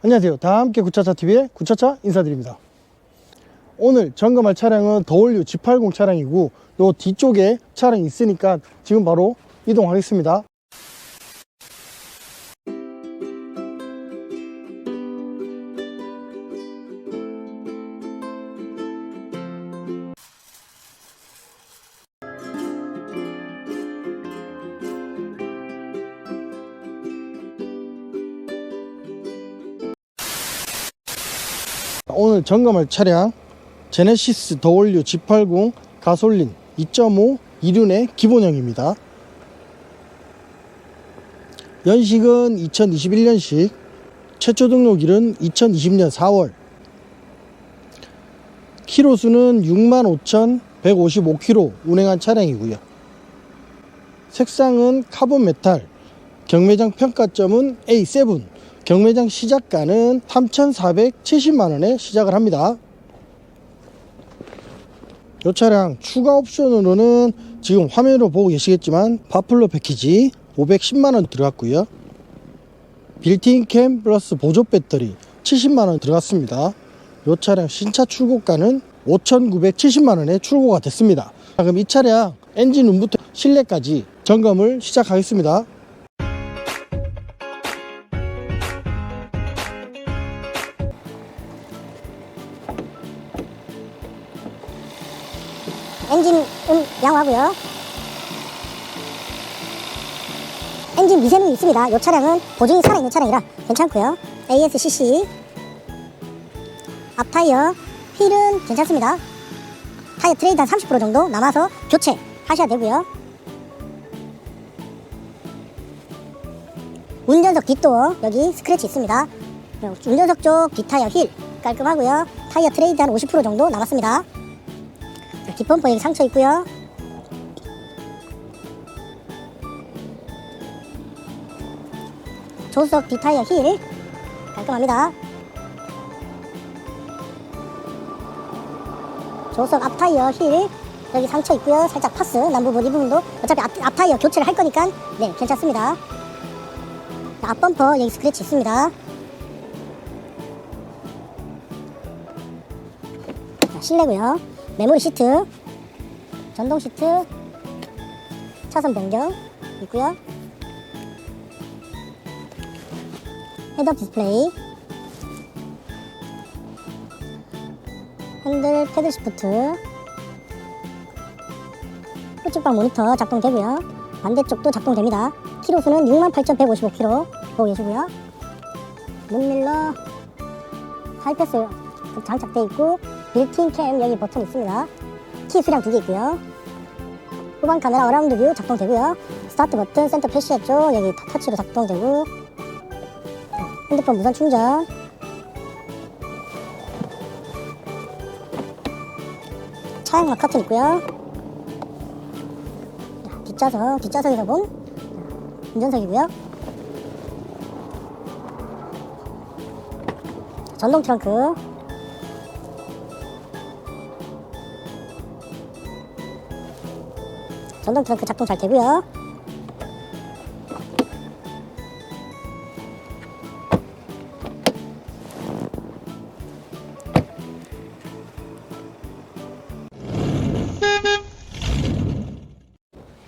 안녕하세요. 다 함께 구차차TV의 구차차 인사드립니다. 오늘 점검할 차량은 더올류 G80 차량이고 요 뒤쪽에 차량이 있으니까 지금 바로 이동하겠습니다. 오늘 점검할 차량 제네시스 더올류 G80 가솔린 2.5 이륜의 기본형입니다. 연식은 2021년식, 최초 등록일은 2020년 4월. 키로수는 65,155km 운행한 차량이고요. 색상은 카본 메탈, 경매장 평가점은 A7, 경매장 시작가는 3,470만원에 시작을 합니다. 이 차량 추가 옵션으로는 지금 화면으로 보고 계시겠지만 바플로 패키지 510만원 들어갔고요. 빌트인 캠 플러스 보조 배터리 70만원 들어갔습니다. 이 차량 신차 출고가는 5,970만원에 출고가 됐습니다. 자, 그럼 이 차량 엔진 룸부터 실내까지 점검을 시작하겠습니다. 엔진 음 양호하고요. 엔진 미세는 있습니다. 이 차량은 보증이 살아있는 차량이라 괜찮고요. ASCC 앞 타이어 휠은 괜찮습니다. 타이어 트레이드 한 30% 정도 남아서 교체 하셔야 되고요. 운전석 뒷도어 여기 스크래치 있습니다. 운전석 쪽 뒷타이어 휠 깔끔하고요. 타이어 트레이드 한 50% 정도 남았습니다. 뒷범퍼 여기 상처 있고요. 조수석 뒷타이어 힐 깔끔합니다. 조수석 앞타이어 힐 여기 상처 있고요. 살짝 파스 난 부분 이 부분도 어차피 앞, 앞타이어 교체를 할 거니까 네 괜찮습니다. 앞범퍼 여기 스크래치 있습니다. 자, 실내고요. 메모리 시트, 전동 시트, 차선 변경 있고요. 헤드업 디스플레이, 핸들 패들 시프트, 후측방 모니터 작동되고요. 반대쪽도 작동됩니다. 키로수는 68,155km 보고 계시고요. 문밀러, 하이패스 장착되어 있고 빌트인 캠 여기 버튼 있습니다. 키 수량 두 개 있고요. 후방 카메라 어라운드 뷰 작동되고요. 스타트 버튼 센터 쪽 여기 타- 터치로 작동되고 핸드폰 무선 충전 차량막 커튼 있고요. 자, 뒷좌석 뒷좌석에서 본 자, 운전석이고요. 전동 트렁크 전동 트렁크 작동 잘 되고요.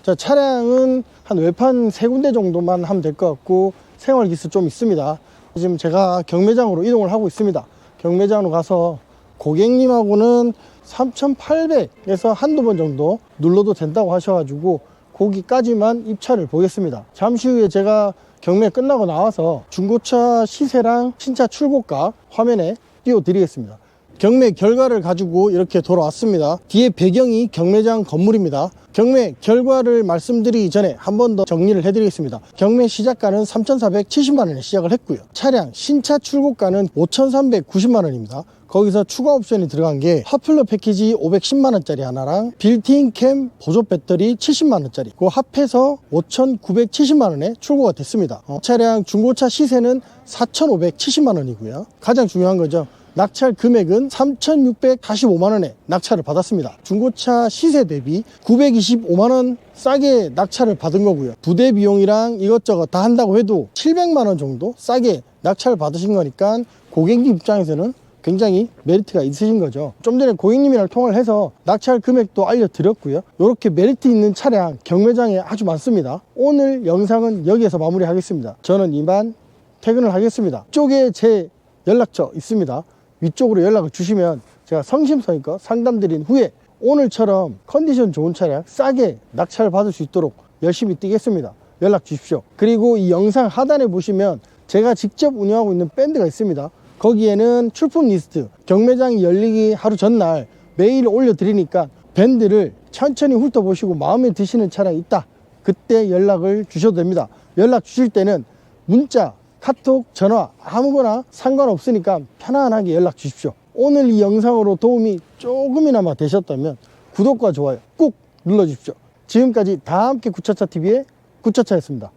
자, 차량은 한 외판 세 군데 정도만 하면 될 것 같고 생활 기스 좀 있습니다. 지금 제가 경매장으로 이동을 하고 있습니다. 경매장으로 가서 고객님하고는 3,800에서 한두 번 정도 눌러도 된다고 하셔가지고 거기까지만 입차를 보겠습니다. 잠시 후에 제가 경매 끝나고 나와서 중고차 시세랑 신차 출고가 화면에 띄워드리겠습니다. 경매 결과를 가지고 이렇게 돌아왔습니다. 뒤에 배경이 경매장 건물입니다. 경매 결과를 말씀드리기 전에 한 번 더 정리를 해드리겠습니다. 경매 시작가는 3,470만 원에 시작을 했고요. 차량 신차 출고가는 5,390만 원입니다. 거기서 추가 옵션이 들어간 게 핫플러 패키지 510만원짜리 하나랑 빌트인 캠 보조 배터리 70만원짜리 그 합해서 5,970만원에 출고가 됐습니다. 어, 차량 중고차 시세는 4,570만원이고요. 가장 중요한 거죠. 낙찰 금액은 3,645만원에 낙찰을 받았습니다. 중고차 시세 대비 925만원 싸게 낙찰을 받은 거고요. 부대 비용이랑 이것저것 다 한다고 해도 700만원 정도 싸게 낙찰 받으신 거니까 고객님 입장에서는 굉장히 메리트가 있으신 거죠. 좀 전에 고객님이랑 통화를 해서 낙찰 금액도 알려드렸고요. 이렇게 메리트 있는 차량 경매장에 아주 많습니다. 오늘 영상은 여기에서 마무리하겠습니다. 저는 이만 퇴근을 하겠습니다. 쪽에 제 연락처 있습니다. 위쪽으로 연락을 주시면 제가 성심성의껏 상담 드린 후에 오늘처럼 컨디션 좋은 차량 싸게 낙찰 받을 수 있도록 열심히 뛰겠습니다. 연락 주십시오. 그리고 이 영상 하단에 보시면 제가 직접 운영하고 있는 밴드가 있습니다. 거기에는 출품 리스트, 경매장이 열리기 하루 전날 매일 올려드리니까 밴드를 천천히 훑어보시고 마음에 드시는 차량이 있다. 그때 연락을 주셔도 됩니다. 연락 주실 때는 문자, 카톡, 전화 아무거나 상관없으니까 편안하게 연락 주십시오. 오늘 이 영상으로 도움이 조금이나마 되셨다면 구독과 좋아요 꼭 눌러주십시오. 지금까지 다 함께 구차차 TV의 구차차였습니다.